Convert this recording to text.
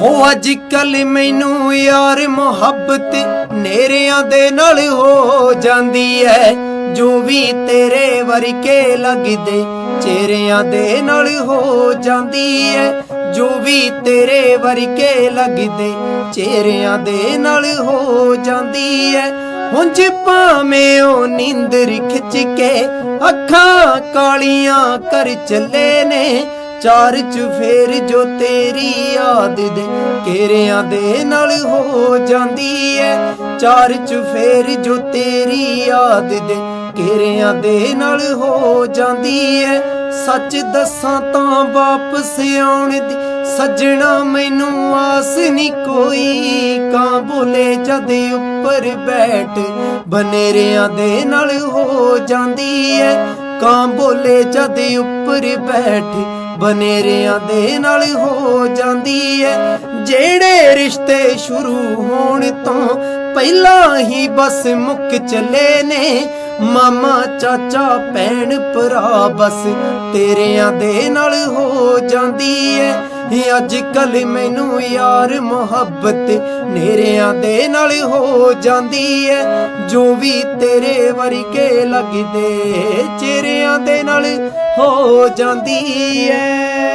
ਹੋ ਅੱਜ ਕੱਲ ਮੈਨੂੰ ਯਾਰ ਮੁਹੱਬਤ ਨੇਰਿਆਂ ਦੇ ਨਾਲ ਹੋ ਜਾਂਦੀ ਐ। ਜੋ ਵੀ ਤੇਰੇ ਵਰਕੇ ਲੱਗਦੇ ਚਿਹਰਿਆਂ ਦੇ ਨਾਲ ਹੋ ਜਾਂਦੀ ਐ। ਜੋ ਵੀ ਤੇਰੇ ਵਰਕੇ ਲੱਗਦੇ ਚਿਹਰਿਆਂ ਦੇ ਨਾਲ ਹੋ ਜਾਂਦੀ ਐ। ਹੁੰਝ ਭਾਵੇਂ ਉਹ ਨੀਂਦਰ ਖਿੱਚ ਕੇ ਅੱਖਾਂ ਕਾਲੀਆਂ ਕਰ ਚੱਲੇ ਨੇ ਚਾਰ ਚੁਫੇਰ ਜੋ ਤੇਰੀ ਯਾਦ ਦੇ ਕੇਰਿਆਂ ਦੇ ਨਾਲ ਹੋ ਜਾਂਦੀ ਐ। ਚਾਰ ਚੁਫੇਰ ਜੋ ਤੇਰੀ ਯਾਦ ਦੇ ਕੇਰਿਆਂ ਦੇ ਨਾਲ ਹੋ ਜਾਂਦੀ ਐ। ਸੱਚ ਦੱਸਾਂ ਤਾਂ ਵਾਪਸ ਆਉਣ ਦੀ ਸੱਜਣਾ ਮੈਨੂੰ ਆਸ ਨਹੀਂ ਕੋਈ। ਕਾਂ ਬੋਲੇ ਜਦ ਉੱਪਰ ਬੈਠ ਬਨੇਰਿਆਂ ਦੇ ਨਾਲ ਹੋ ਜਾਂਦੀ ਐ। ਕਾਂ ਬੋਲੇ ਜਦ ਉੱਪਰ ਬੈਠ ਬਨੇਰਿਆਂ ਦੇ ਨਾਲ ਹੋ ਜਾਂਦੀ ਐ ਜਿਹੜੇ ਰਿਸ਼ਤੇ ਸ਼ੁਰੂ ਹੋਣ ਤੋਂ ਪਹਿਲਾਂ ਹੀ ਬਸ ਮੁੱਕ ਚੱਲੇ ਨੇ। ਮਾਮਾ, ਚਾਚਾ, ਭੈਣ, ਭਰਾ ਬਸ ਤੇਰਿਆਂ ਦੇ ਨਾਲ ਹੋ ਜਾਂਦੀ ਐ ਅੱਜ ਕੱਲ ਮੈਨੂੰ ਯਾਰ ਮੁਹੱਬਤ ਨੇਰਿਆਂ ਦੇ ਨਾਲ ਹੋ ਜਾਂਦੀ ਐ। ਜੋ ਵੀ ਤੇਰੇ ਵਰਗੇ ਲੱਗਦੇ ਚਿਹਰਿਆਂ ਦੇ ਨਾਲ ਹੋ ਜਾਂਦੀ ਐ।